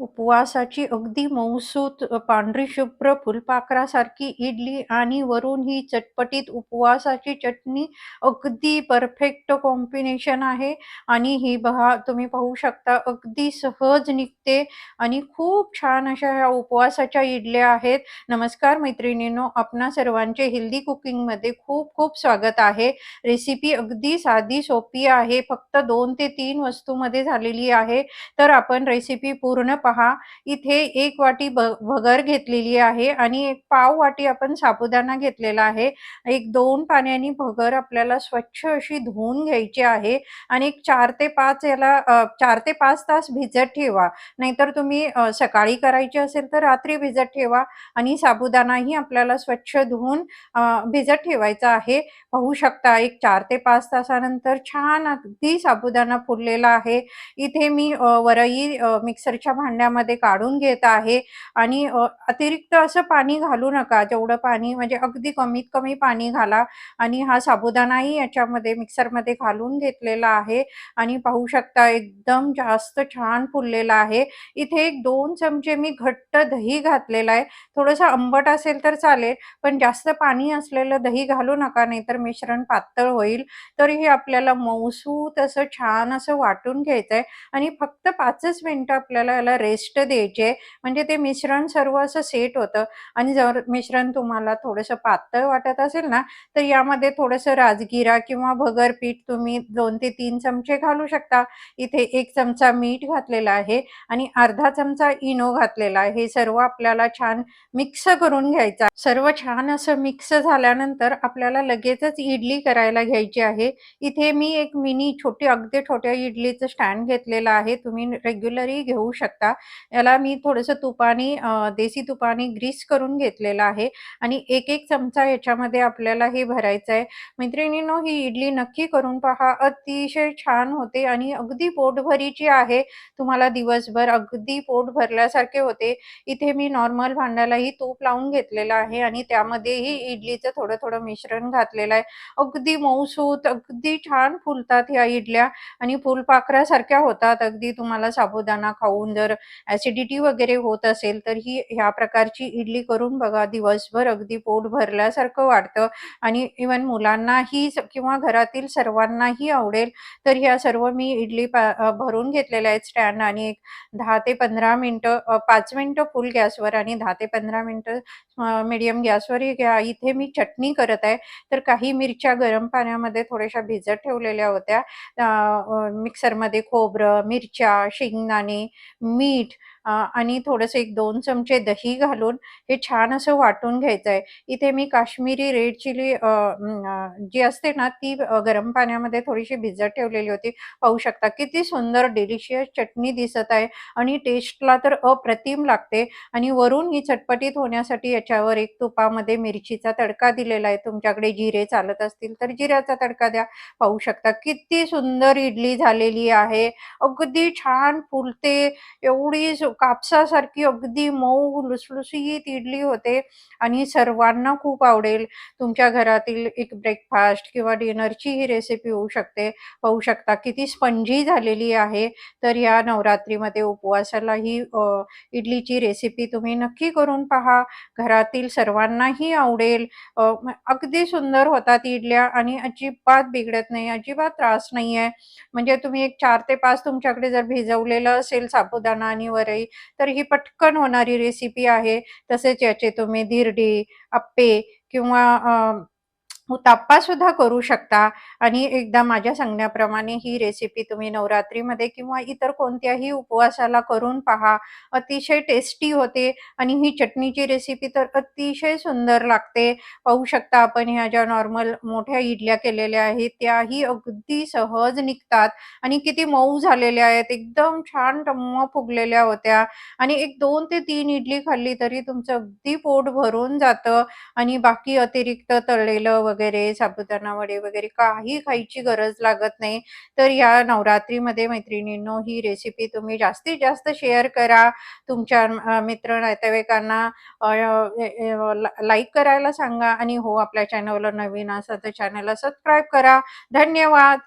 उपवासाची अगदी मऊसूत पांढरी शुभ्र फुलपाखरासारखी इडली आणि वरून ही चटपटीत उपवासाची चटणी अगदी परफेक्ट कॉम्बिनेशन आहे आणि ही बघा तुम्ही पाहू शकता अगदी सहज निघते आणि खूप छान अशा ह्या उपवासाच्या इडल्या आहेत. नमस्कार मैत्रिणींनो, आपणा सर्वांचे हेल्दी कुकिंगमध्ये खूप खूप स्वागत आहे. रेसिपी अगदी साधी सोपी आहे. फक्त दोन ते तीन वस्तूमध्ये झालेली आहे. तर आपण रेसिपी पूर्ण पहा. इथे एक वाटी भगर घेतलेली आहे आणि एक पाव वाटी आपण साबुदाणा घेतलेला आहे. एक दोन पाण्याने भगर आपल्याला स्वच्छ अशी धुवून घ्यायची आहे आणि एक चार ते पाच याला चार ते पाच तास भिजत ठेवा. नाहीतर तुम्ही सकाळी करायची असेल तर रात्री भिजत ठेवा आणि साबुदाणाही आपल्याला स्वच्छ धुवून भिजत ठेवायचा आहे. पाहू शकता एक चार ते पाच तासानंतर छान अगदी साबुदाणा फुललेला आहे. इथे मी वरई मिक्सरच्या भांड्या भांड्यामध्ये काढून घेत आहे आणि अतिरिक्त असं पाणी घालू नका. जेवढं पाणी म्हणजे अगदी कमीत कमी पाणी घाला आणि हा साबुदाणाही याच्यामध्ये मिक्सरमध्ये घालून घेतलेला आहे आणि पाहू शकता एकदम जास्त छान फुललेला आहे. इथे एक दोन चमचे मी घट्ट दही घातलेलं आहे. थोडंसं आंबट असेल तर चालेल, पण जास्त पाणी असलेलं दही घालू नका, नाहीतर मिश्रण पातळ होईल. तर हे आपल्याला मऊसूत असं छान असं वाटून घ्यायचंय आणि फक्त पाचच मिनिटं आपल्याला याला रेस्ट द्यायचे म्हणजे ते मिश्रण सर्व असं सेट होतं आणि जर मिश्रण तुम्हाला थोडंसं पातळ वाटत असेल ना, तर यामध्ये थोडंसं राजगिरा किंवा भगर पीठ तुम्ही दोन ते तीन चमचे घालू शकता. इथे एक चमचा मीठ घातलेला आहे आणि अर्धा चमचा इनो घातलेला आहे. हे सर्व आपल्याला छान मिक्स करून घ्यायचा सर्व छान असं मिक्स झाल्यानंतर आपल्याला लगेचच इडली करायला घ्यायची आहे. इथे मी एक मिनी छोटी अगदी छोट्या इडलीचं स्टँड घेतलेलं आहे. तुम्ही रेग्युलरही घेऊ शकता. याला मी थोडंसं तुपाने देसी तुपाने ग्रीस करून घेतलेलं आहे आणि 1-1 चमचा याच्यामध्ये आपल्याला हे भरायचं आहे. मैत्रिणींनो, ही इडली नक्की करून पहा. अतिशय छान होते आणि अगदी पोटभरीची आहे. तुम्हाला दिवसभर अगदी पोट भरल्यासारखे होते. इथे मी नॉर्मल भांड्यालाही तूप लावून घेतलेलं आहे आणि त्यामध्येही इडलीचं थोडं-थोडं मिश्रण घातलेलं आहे. अगदी मऊसूत, अगदी छान फुलतात ह्या इडल्या आणि फुलपाखरासारख्या होतात. अगदी तुम्हाला साबुदाणा खाऊन जर ऍसिडिटी वगैरे होत असेल, तर ही ह्या प्रकारची इडली करून बघा. दिवसभर अगदी पोट भरल्यासारखं वाटतं आणि इव्हन मुलांनाही किंवा घरातील सर्वांनाही आवडेल. तर ह्या सर्व मी इडली भरून घेतलेल्या आहेत स्टँड आणि एक दहा ते 15 मिनिटं अ, 5 मिनिटं फुल गॅसवर आणि दहा ते 15 मिनिटं मिडियम गॅसवर घ्या. इथे मी चटणी करत आहे. तर काही मिरच्या गरम पाण्यामध्ये थोड्याशा भिजत ठेवलेल्या होत्या. मिक्सरमध्ये खोबरं, मिरच्या, शेंगदाणे, मीठ meat आणि थोडंसं एक दोन चमचे दही घालून हे छान असं वाटून घ्यायचं आहे. इथे मी काश्मीरी रेड चिली जी असते ना, ती गरम पाण्यामध्ये थोडीशी भिजत ठेवलेली होती. पाहू शकता किती सुंदर डिलिशियस चटणी दिसत आहे आणि टेस्टला तर अप्रतिम लागते आणि वरून ही चटपटीत होण्यासाठी याच्यावर एक तुपामध्ये मिरचीचा तडका दिलेला आहे. तुमच्याकडे जिरे चालत असतील तर जिऱ्याचा तडका द्या. पाहू शकता किती सुंदर इडली झालेली आहे. अगदी छान फुलते. एवढी कापसासारखी अगदी मऊ लुसलुसीत इडली होते आणि सर्वांना खूप आवडेल. तुमच्या घरातील एक ब्रेकफास्ट किंवा डिनरची ही रेसिपी होऊ शकते. पाहू शकता किती स्पंजी झालेली आहे. तर या नवरात्रीमध्ये उपवासाला ही इडलीची रेसिपी तुम्ही नक्की करून पहा. घरातील सर्वांनाही आवडेल. अगदी सुंदर होतात इडल्या आणि अजिबात बिघडत नाही, अजिबात त्रास नाही आहे. म्हणजे तुम्ही एक चार ते पाच तुमच्याकडे जर भिजवलेलं असेल साबुदाणा आणि वरई, तर ही पटकन होणारी रेसिपी आहे. तसेच याचे तुम्ही धिरडी अप्पे किंवा अ, उत्तप्पासुद्धा करू शकता आणि एकदा माझ्या सांगण्याप्रमाणे ही रेसिपी तुम्ही नवरात्रीमध्ये किंवा इतर कोणत्याही उपवासाला करून पहा. अतिशय टेस्टी होते आणि ही चटणीची रेसिपी तर अतिशय सुंदर लागते. पाहू शकता आपण ह्या ज्या नॉर्मल मोठ्या इडल्या केलेल्या आहेत, त्याही अगदी सहज निघतात आणि किती मऊ झालेल्या आहेत. एकदम छान टम्म फुगलेल्या होत्या आणि एक दोन ते तीन इडली खाल्ली तरी तुमचं अगदी पोट भरून जातं आणि बाकी अतिरिक्त तळलेलं वगैरे साबुदाणा वडे वगैरे काही खायची गरज लागत नाही. तर या नवरात्रीमध्ये मैत्रिणींनो, ही रेसिपी तुम्ही जास्तीत जास्त शेअर करा. तुमच्या मित्र नातेवाईकांना लाईक करायला सांगा आणि हो, आपल्या चॅनलवर नवीन असा तर चॅनलला सबस्क्राईब करा. धन्यवाद.